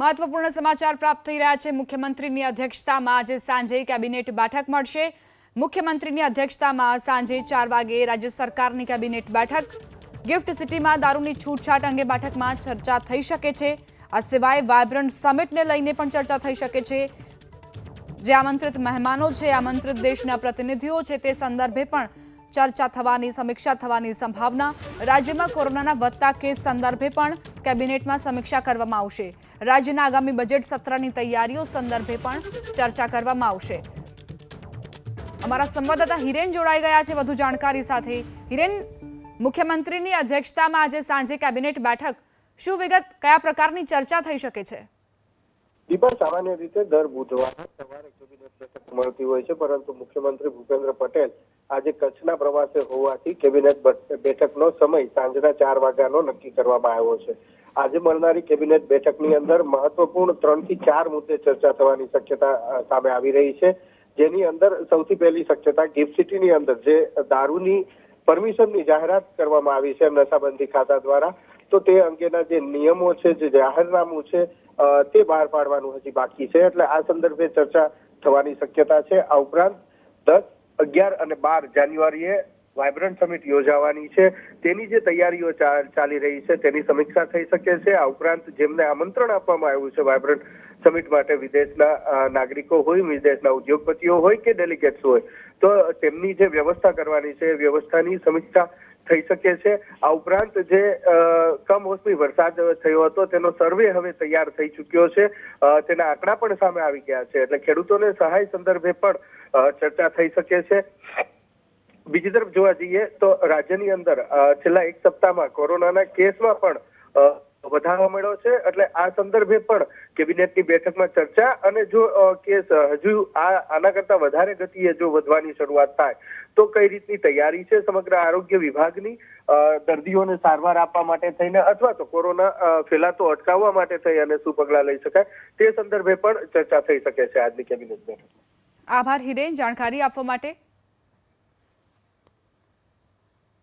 મહત્વપૂર્ણ સમાચાર પ્રાપ્ત થઈ રહ્યા છે. મુખ્યમંત્રીની અધ્યક્ષતામાં આજે સાંજે કેબિનેટ બેઠક મળશે. મુખ્યમંત્રીની અધ્યક્ષતામાં સાંજે ચાર વાગે રાજ્ય સરકારની કેબિનેટ બેઠક. ગિફ્ટ સિટીમાં દારૂની છૂટછાટ અંગે બેઠકમાં ચર્ચા થઈ શકે છે. આ સિવાય વાયબ્રન્ટ સમિટને લઈને પણ ચર્ચા થઈ શકે છે. જે આમંત્રિત મહેમાનો છે, આમંત્રિત દેશના પ્રતિનિધિઓ છે, તે સંદર્ભે પણ ચર્ચા થવાની, સમીક્ષા થવાની સંભાવના. રાજ્યમાં કોરોનાના વધતા કેસ સંદર્ભે પણ કેબિનેટમાં સમીક્ષા કરવામાં આવશે. રાજ્યના આગામી બજેટ સત્રની તૈયારીઓ સંદર્ભે પણ ચર્ચા કરવામાં આવશે. અમારા સંવાદદાતા હિરેન જોડાઈ ગયા છે વધુ જાણકારી સાથે. હિરેન, મુખ્યમંત્રીની અધ્યક્ષતામાં આજે સાંજે કેબિનેટ બેઠક. શું વિગત, કયા પ્રકારની ચર્ચા થઈ શકે છે? દીપા સામાન્ય રીતે દર બુધવારે સવારે કેબિનેટ બેઠક મળતી હોય છે, પરંતુ મુખ્યમંત્રી ભૂપેન્દ્ર પટેલ આજે કચ્છના પ્રવાસે હોવાથી કેબિનેટ બેઠકનો સમય સાંજના ચાર વાગ્યાનો નક્કી કરવામાં આવ્યો છે. આજે મળનારી કેબિનેટ બેઠકની અંદર મહત્વપૂર્ણ ત્રણથી ચાર મુદ્દે ચર્ચા થવાની શક્યતા સામે આવી રહી છે. જેની અંદર સૌથી પહેલી શક્યતા ગિફ્ટ સિટીની અંદર, જે દારૂની પરમિશનની જાહેરાત કરવામાં આવી છે નશાબંધી ખાતા દ્વારા. તો તે અંગેના જે નિયમો છે, જે જાહેરનામું છે તે બહાર પાડવાનું હજી બાકી છે. એટલે આ સંદર્ભે ચર્ચા થવાની શક્યતા છે. આ ઉપરાંત દસ, અગિયાર અને બાર જાન્યુઆરીએ વાયબ્રન્ટ સમિટ યોજાવાની છે. તેની જે તૈયારીઓ ચાલી રહી છે, તેની સમીક્ષા થઈ શકે છે. આ ઉપરાંત જેમને આમંત્રણ આપવામાં આવ્યું છે વાયબ્રન્ટ સમિટ માટે વિદેશના નાગરિકો હોય, વિદેશના ઉદ્યોગપતિઓ હોય કે ડેલિગેટ્સ હોય, તો તેમની જે વ્યવસ્થા કરવાની છે, વ્યવસ્થાની સમીક્ષા થઈ શકે છે. આ ઉપરાંત જે કમોસમી વરસાદ થયો હતો, તેનો સર્વે હવે તૈયાર થઈ ચૂક્યો છે. તેના આંકડા પણ સામે આવી ગયા છે. એટલે ખેડૂતોને સહાય સંદર્ભે પણ ચર્ચા થઈ શકે છે. બીજી તરફ જોવા જઈએ તો રાજ્યની અંદર છેલ્લા એક સપ્તાહમાં કોરોનાના કેસમાં પણ વધારો મળ્યો છે. એટલે આ સંદર્ભે પણ કેબિનેટની બેઠકમાં ચર્ચા અને જો કેસ હજુ આ, આના કરતા વધારે ગતિએ જો વધવાની શરૂઆત થાય, તો કઈ રીતની તૈયારી છે સમગ્ર આરોગ્ય વિભાગની? દર્દીઓને સારવાર આપવા માટે થઈને અથવા તો કોરોના ફેલાતો અટકાવવા માટે થઈ અને શું પગલાં લઈ શકાય, તે સંદર્ભે પણ ચર્ચા થઈ શકે છે આજની કેબિનેટ બેઠકમાં. આભાર હિરેન, જાણકારી આપવા માટે.